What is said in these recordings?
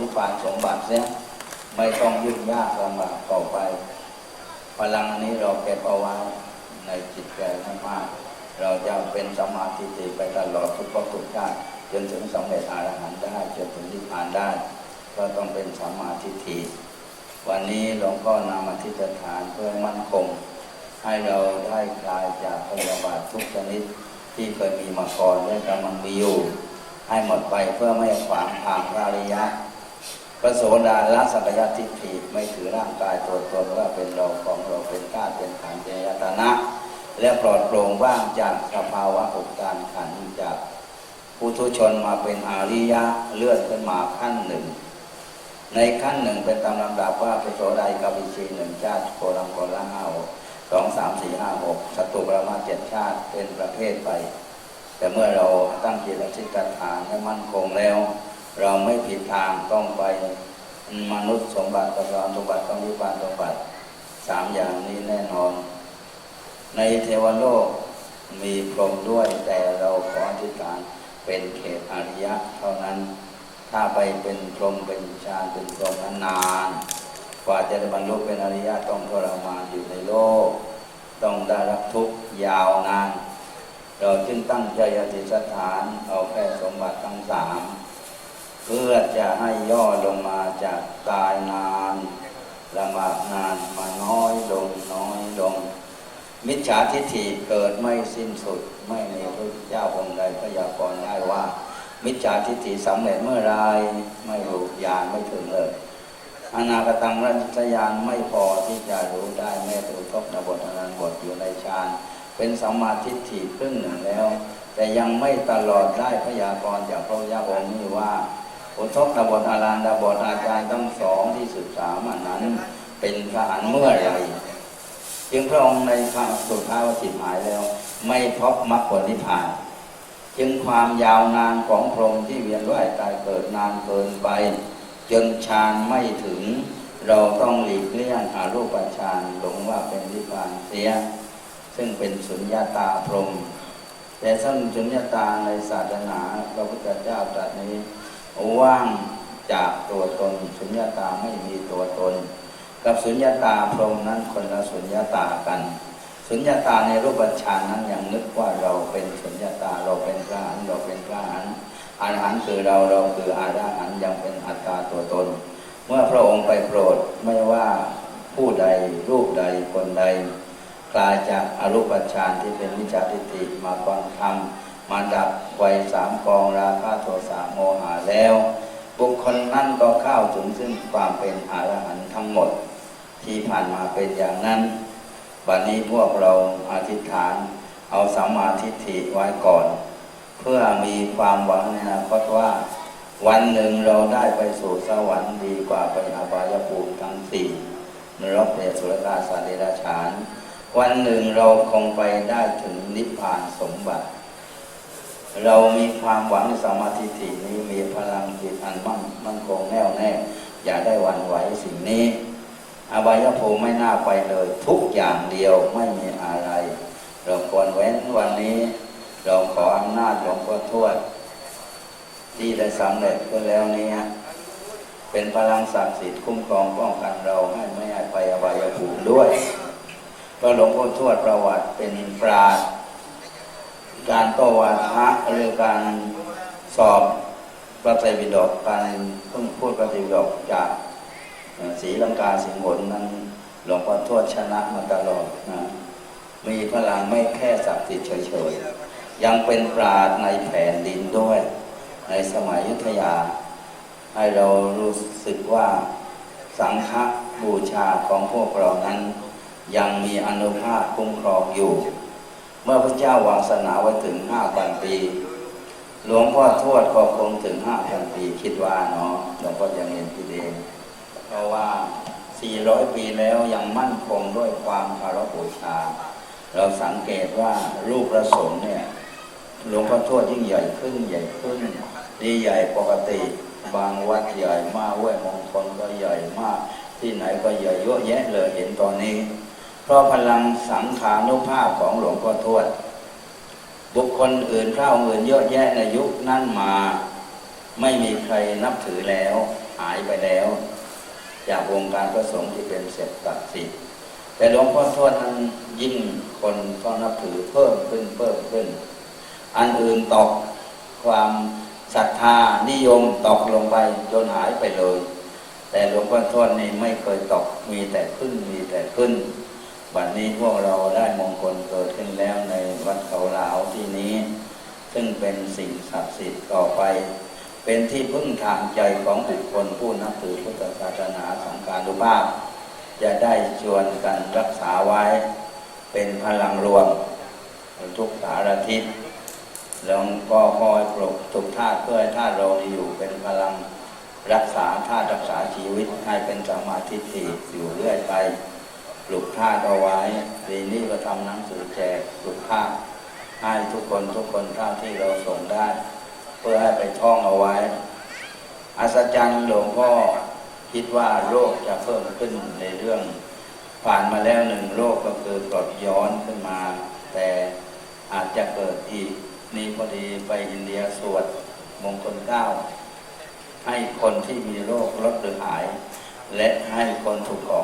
นิพพานสมบัติเสียไม่ต้องยุ่งยากลำบากต่อไป พลังอันนี้เราเก็บเอาไว้ในจิตใจให้มาก เราจะเป็นสมาธิไปตลอดทุกภพทุกชาติจนถึงสำเร็จอรหันต์ได้จนถึงนิพพานได้ ก็ต้องเป็นสมาทิวันนี้หลวงพ่อนำมาทิฏฐานเพื่อมั่นคง ให้เราได้คลายจากพยาบาททุกชนิดที่เคยมีมาก่อนและกำลังมีอยู่ ให้หมดไปเพื่อไม่ขวางทางพระริยะ ระโสดาละสักยทิฏฐิไม่ถือร่างกายตัวตนว่าเป็นเราของเราเป็นธาตุเป็นขันธ์เป็นยตนะ และปลอดโปร่งว่างจากสภาวะอกการขันธ์จากปุถุชนมาเป็นอาริยะเลื่อนขึ้นมาขั้นหนึ่ง ในขั้นหนึ่งเป็นตามลำดับว่าพระโสดากับอิชีหนึ่งชาติโคลังโคละห้าหกสองสามสี่ห้าหกสตุประมาณเจ็ดชาติเป็นประเภทไป แต่เมื่อเราตั้งจิตอธิษฐานให้มั่นคงแล้ว เราไม่ผิดทางต้องไปมนุษย์สมบัติประสานสมบัติต้องวิปานสมบัติสามอย่างนี้แน่นอน ในเทวโลกมีพรหมด้วยแต่เราขออธิษฐานเป็นเขตอริยะเท่านั้น ถ้าไปเป็นพรหมเป็นฌานเป็นพรหมนั้นนานกว่าจะได้บรรลุเป็นอริยะต้องทรมานอยู่ในโลก ต้องได้รับทุกข์ยาวนาน เราจึงตั้งใจอธิษฐานเอาแค่สมบัติทั้งสาม เพื่อจะให้ย่อลงมาจากกายนานลำบากนานมาน้อยลงน้อยลง มิจฉาทิฏฐิเกิดไม่สิ้นสุด ไม่มีพระเจ้าองค์ใดพยากรณ์ได้ว่า มิจฉาทิฏฐิสำเร็จเมื่อไรไม่รู้ยานไม่ถึงเลยอนาคตังรัชยานไม่พอที่จะรู้ได้แม้แตุทบนบทอนันบทอยู่ในฌานเป็นสัมมาทิฏฐิครึ่งหนึ่งแล้ว แต่ยังไม่ตลอดได้พยากรณ์จากพระยาองค์นี้ว่า อุทกนบทอารันดาบทอาจารย์ทั้งสองที่ศึกษามานั้น เป็นพระอรเมื่อไรจึงพระองค์ในคำสุดท้ายว่าจิตหายแล้ว ไม่พบมรรคผลนิพพาน จึงความยาวนานของพรหมที่เวียนว่ายตายเกิดนานเกินไป จนฌานไม่ถึง เราต้องหลีกเลี่ยงอารูปฌานหลงว่าเป็นนิพพานเสีย ซึ่งเป็นสุญญาตาพรหมแต่ซึ่งสุญญาตาในศาสนาพระพุทธเจ้าตรัสนี้ ว่างจากตัวตนสุญญาตาไม่มีตัวตน กับสุญญาตาพรหมนั้นคนละสุญญาตากัน สุญญาตาในรูปฌานนั้นยังนึกว่าเราเป็นสุญญาตาเราเป็นพระอรหันเราเป็นพระอรหันอรหันคือเราเราคืออารหันยังเป็นอัตตาตัวตน เมื่อพระองค์ไปโปรดไม่ว่าผู้ใดรูปใดคนใด กลายจากอรูปฌานที่เป็นวิจาทิฏฐิมาฟังธรรม มาดับไวยสามกองราคะโทสะโมหะแล้ว บุคคลนั้นก็เข้าถึงซึ่งความเป็นอรหันต์ทั้งหมด ที่ผ่านมาเป็นอย่างนั้นบัดนี้พวกเราอธิษฐาน เอาสัมมาทิฏฐิไว้ก่อน เพื่อมีความหวังในอนาคตว่า วันหนึ่งเราได้ไปสู่สวรรค์ดีกว่าไปอบายภูมิทั้งสี่นรกเปรตสุรกาสัตว์เดรัจฉาน วันหนึ่งเราคงไปได้ถึงนิพพานสมบัติ เรามีความหวังในสมาธิฏฐินี้มีพลังจิตอันมั่นมั่นคงแน่วแน่ อย่าได้หวั่นไหวสิ่งนี้อบายภูมิไม่น่าไปเลย ทุกอย่างเดียวไม่มีอะไร เราควรเว้นวันนี้ เราขออำนาจหลวงพ่อทวด ที่ได้สำเร็จก็แล้วนี้เป็นพลังศักดิ์สิทธิ์คุ้มครองป้องกันเราให้ไม่ให้ไปอบายภูมิด้วยเพระหลวงพ่อทวดประวัติเป็นปราชญ์ การโตวาทะหรือการสอบพระไตรปิฎกการเพิ่งพูดพระไตรปิฎกจากเอ่อศรีลังกาสิงห์หนนั้นหลวงพ่อทวดชนะมาตลอดนะมีพลังไม่แค่ศักดิ์สิทธิ์เฉยๆยังเป็นปราชญ์ในแผ่นดินด้วย ในสมัยยุทธยา ให้เรารู้สึกว่าสังฆบูชาของพวกเรานั้น ยังมีอนุภาพคุ้มครองอยู่ เมื่อพระเจ้าวางศาสนาไว้ถึงห้าพันปี หลวงพ่อทวดก็คงถึงห้าพันปี คิดว่าเนาะหลวงพ่อยังเห็นพี่เดงเพราะว่า400ปีแล้วยังมั่นคงด้วยความคารพบูชา เราสังเกตว่ารูปประสงค์เนี่ยหลวงพ่อทวดยิ่งใหญ่ขึ้นใหญ่ขึ้นดีใหญ่ปกติ บางวัดใหญ่มากเว้ยมงคลก็ใหญ่มาก ที่ไหนก็ใหญ่เยอะแยะเลยเห็นตอนนี้ เพราะพลังสังขานุภาพของหลวงพ่อทวด บุคคลอื่นเข้าอื่นเยอะแยะในยุคนั้นมา ไม่มีใครนับถือแล้ว หายไปแล้ว จากวงการพระสงฆ์ที่เป็นเสร็จตัดสิทธิ์แต่หลวงพ่อทวดนั้นยิ่งคนก็นับถือเพิ่มขึ้นเพิ่มขึ้น อันอื่นตกความศรัทธานิยมตกลงไปจนหายไปเลย แต่หลวงพ่อทวดนี่ไม่เคยตกมีแต่ขึ้นมีแต่ขึ้น วันนี้พวกเราได้มงคลเกิดขึ้นแล้วในวัดเขาหลาวที่นี้ ซึ่งเป็นสิ่งศักดิ์สิทธิ์ต่อไป เป็นที่พึ่งทางใจของบุคคลผู้นับถือพุทธศาสนาสังการุภาพ จะได้ชวนกันรักษาไว้ เป็นพลังรวมทุกสารทิศแล้วก็คอยปลุกทุกธาตุเพื่อให้ธาตุเราอยู่เป็นพลังรักษาธาตุรักษาชีวิตให้เป็นสมาธิที่อยู่เรื่อยไป ปลุกธาเอาไว้ปีนี้ก็ทำหนังสือแจกปลุกธาตุให้ทุกคนทุกคนเท่าที่เราส่งได้ เพื่อให้ไปท่องเอาไว้ อัศจรรย์หลวงพ่อคิดว่าโรคจะเพิ่มขึ้นในเรื่อง ผ่านมาแล้วหนึ่งโรคก็คือกรดย้อนขึ้นมา แต่อาจจะเกิดอีกนี่พอดีไปอินเดียสวดมงคลเก้าให้คนที่มีโรคลดหรือหาย และให้คนถูกของหายอ่า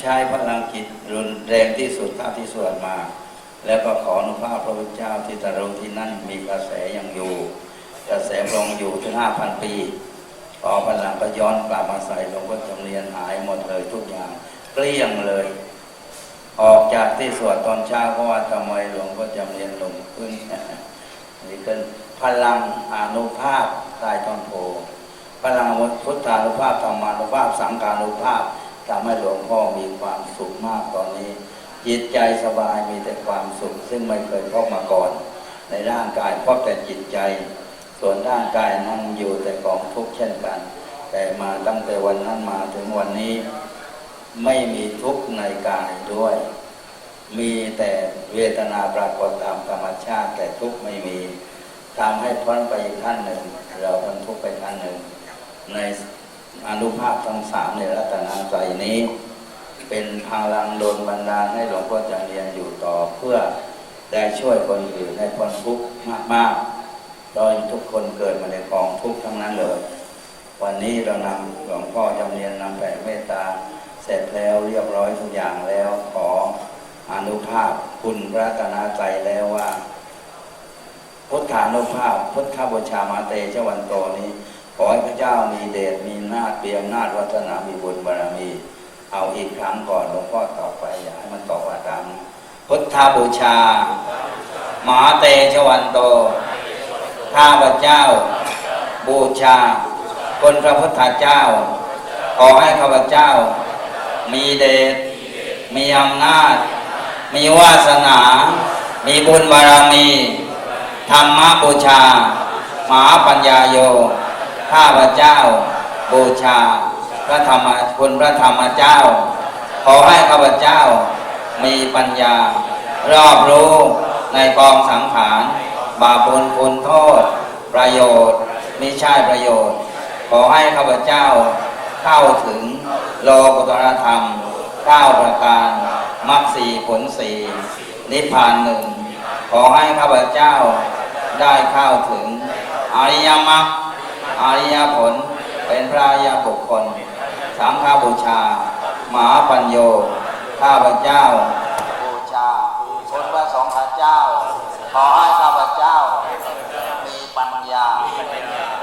ใช้พลังจิตรุนแรงที่สุดเท่าที่สวดมา แล้วก็ขออนุภาพพระพุทธเจ้าที่ตรัสที่นั่นมีกระแสยังอยู่ กระแสลงอยู่ถึงห้าพันปีพอพลังก็ย้อนกลับมาใส่หลวงพ่อจำเรียนหายหมดเลยทุกอย่างเกลี้ยงเลย ออกจากที่สวดตอนเช้าเพราะว่าทำไมหลวงพ่อจำเรียนลงขึ้นนี่เป็นพลังอนุภาพใต้ต้นโพพลังพุทธานุภาพธรรมานุภาพสังฆานุภาพ ทำให้หลวงพ่อมีความสุขมากตอนนี้ จิตใจสบายมีแต่ความสุข ซึ่งไม่เคยพบมาก่อน ในร่างกายพบแต่จิตใจ ส่วนร่างกายนั่งอยู่แต่กองทุกข์เช่นกัน แต่มาตั้งแต่วันนั้นมาถึงวันนี้ ไม่มีทุกข์ในกายด้วย มีแต่เวทนาปรากฏตามธรรมชาติแต่ทุกข์ไม่มีทำให้พ้นไปอีกขั้นหนึ่ง เราพ้นทุกข์ไปขั้นหนึ่งใน อนุภาพทั้งสามในรัตนาใจนี้ เป็นพลังโดนบันดาลให้หลวงพ่อจะเรียนอยู่ต่อเพื่อได้ช่วยคนอื่นให้พ้นทุกข์มากๆโดยทุกคนเกิดมาในกองทุกข์ทั้งนั้นเลย วันนี้เรานำหลวงพ่อจำเรียนนำแผ่เมตตา เสร็จแล้วเรียบร้อยทุกอย่างแล้วขออนุภาพคุณระตนาใจแล้วว่าพุทธานุภาพพุทธบูชามาเตชวันโตนี้ ขอให้พระเจ้ามีเดชมีนาจเบียมนาจวัฒนามีบุญบารมี เอาอีกครั้งก่อนหลวงพ่อต่อไปอย่าให้มันต่อว่าตามพุทธบูชา หมาเตชวันโตข้าพระเจ้า บูชาคนพระพุทธเจ้า ขอให้ข้าพเจ้า มีเดชมีอำนาจ มีวาสนา มีบุญบารมี ธรรมบูชา หมาปัญญาโย ข้าพเจ้า บูชา พระธรรมคุณพระธรรมเจ้า ขอให้ข้าพเจ้ามีปัญญา รอบรู้ในกองสังขารบาปบุญคุณโทษ ประโยชน์มิใช่ประโยชน์ ขอให้ข้าพเจ้าเข้าถึงโลกุตรธรรมเก้าประการมรรคสีผลสีนิพพานหนึ่งขอให้ข้าพเจ้าได้เข้าถึงอริยมรรค อริยผล เป็นพระอริยบุคคล สังฆบูชา มหาปัญโย ข้าพเจ้า บูชาคุณพระสงฆ์เจ้า ขอให้ข้าพเจ้า มีปัญญา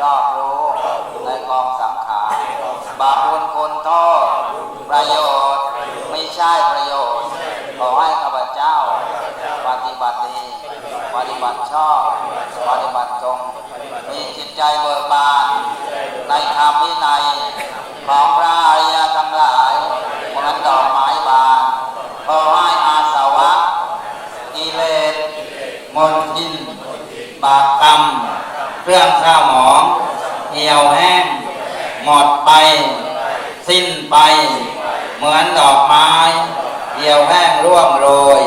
รอบรู้ในกองสังขารบาปบุญคุณโทษประโยชน์ไม่ใช่ประโยชน์ ขอให้ข้าพเจ้า ปฏิบัติดี ปฏิบัติชอบ ปฏิบัติตรงมีจิตใจเบิกบาน ในธรรมวินัยของพระอริยทั้งหลายเหมือนดอกไม้บานขอให้อาสวะกิเลสมนทิน บาปกรรมเครื่องข้าวหมองเหี่ยวแห้ง หมดไป สิ้นไป เหมือนดอกไม้เหี่ยวแห้งร่วงโรย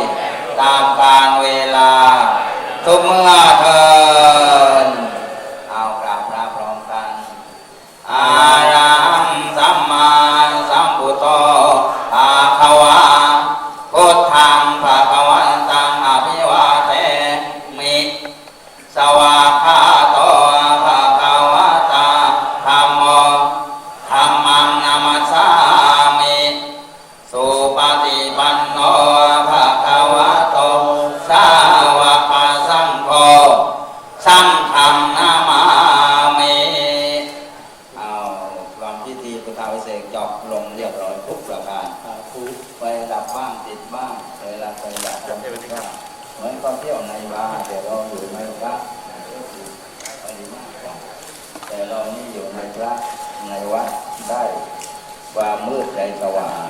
จบลงเรียบร้อยทุกประการไปดับบ้างติดบ้างเวลาไปดับไป็นบ้างเหมือนก็เที่ยวในบ้านแต่เราอยู่ในพระก็คือปริมาณของแต่เรานี่อยู่ในพระในวัดได้ความมืดใจสว่าง